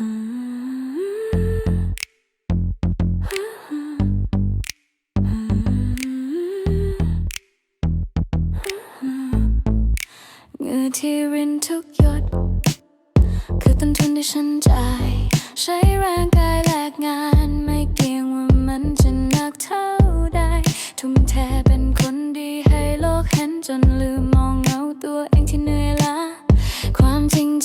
เงื่อที่รินทุกหยด คือต้นทุนที่ฉันจ่าย ใช้แรงกายแลกงาน ไม่เกี่ยงว่ามันจะหนักเท่า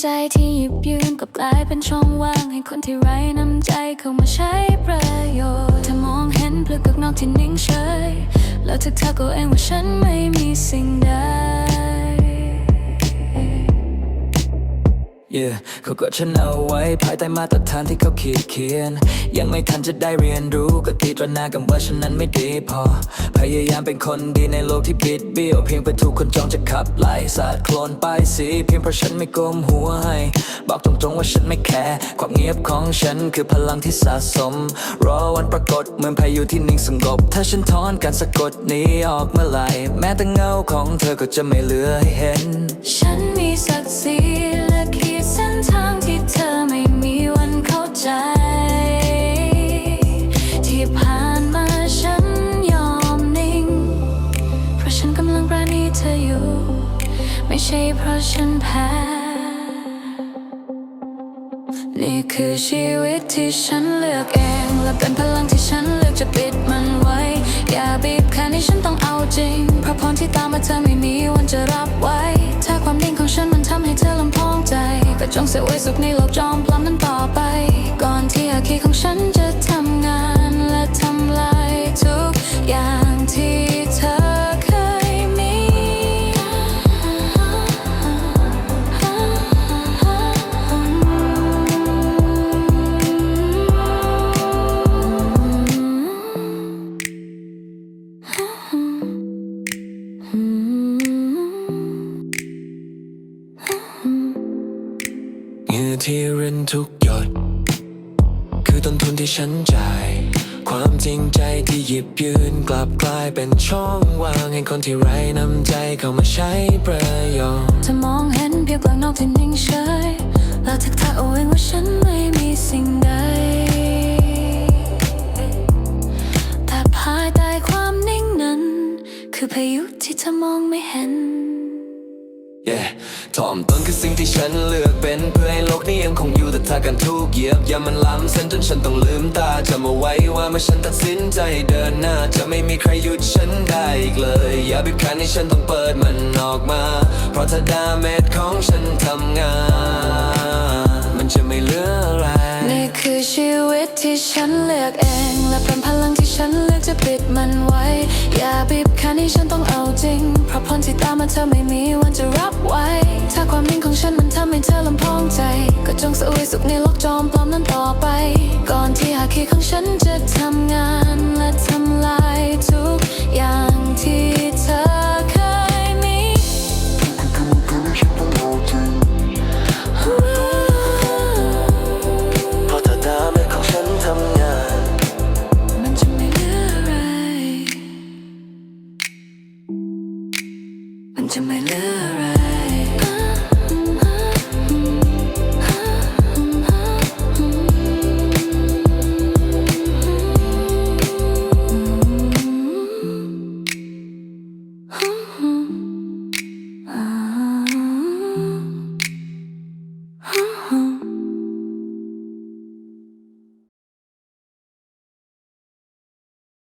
ใจที่หยิบยืนกลับกลายเป็นช่องว่าง ให้คนที่ไร้น้ำใจเข้ามาใช้ประโยชน์ถ้ามองเห็นเปลือกนอกที่นิ่งเฉย แล้วทึกทักตัวเองว่าฉันไม่มีสิ่งใด Yeah เขากดฉันเอาไว้ภายใต้มาตรฐานที่เขาขีดเขียน ยังไม่ทันจะได้เรียนรู้ก็ตีตระหนากันว่าฉันนั้นไม่ดีพอ พยายามเป็นคนดีในโลกที่บิดเบี้ยวเพียงเพื่อถูกคนจองจะขับไล่สาดโคลนป้ายสีเพียงเพราะฉันไม่ก้มหัวให้ บอกตรงๆว่าฉันไม่แคร์ความเงียบของฉันคือพลังที่สะสม รอวันปรากฏเหมือนพายุที่นิ่งสงบ ถ้าฉันถอนการสะกดนี้ออกเมื่อไหร่แม้แต่เงาของเธอก็จะไม่เหลือให้เห็น ฉันมีศักดิ์ศรี ออยู่ ไม่ใช่เพราะฉันแพ้ นี่คือชีวิตที่ฉันเลือกเอง และเป็นพลังที่ฉันเลือกจะปิดมันไว้ อย่าบีบแค่นี้ฉันต้องเอาจริง เพราะพรที่ตามมาเธอไม่มีวันจะรับไว้ ถ้าความนิ่งของฉันมันทำให้เธอลำพองใจ ก็จงเสียไว้สุขในโลกจอมปลอมนั้นต่อไป ที่รินทุกหยด คือต้นทุนที่ฉันจ่าย ความจริงใจที่หยิบยืนกลับกลายเป็นช่องว่างให้คนที่ไร้น้ำใจเข้ามาใช้ประโยชน์จะมองเห็นเพียงกลางนอกที่นิ่งเฉยแล้วทักทายเอาเองว่าฉันไม่มีสิ่งใด แต่ภายใต้ความนิ่งนั้น คือพายุที่เธอมองไม่เห็น Yeah ถ่อมตนคือสิ่งที่ฉันเลือกเป็นเพื่อให้โลกนี้ยังคงอยู่แต่ถ้าการถูกเหยียบย่ามันล้ำเส้นจนฉันต้องลืมตาจำเอาไว้ว่าเมื่อฉันตัดสินใจเดินหน้าจะไม่มีใครหยุดฉันได้อีกเลย อย่าบีบคั้นให้ฉันต้องเปิดมันออกมา เพราะถ้าดาเมจของฉันทำงาน มันจะไม่เหลืออะไรนี่คือชีวิตที่ฉันเลือกเองและเป็นพลังที่ฉันเลือก จะปิดมันไว้ อย่าบีบคั้นให้ฉันต้องเอาจริง เพราะพรที่ตามมาเธอไม่มีวันจะรับไว้ ถ้าความนิ่งของฉันมันทำให้เธอลำพองใจ ก็จงสวยสุขในโลกจอมปลอมนั้นต่อไป ก่อนที่หาคีของฉันจะทำงาน to my love.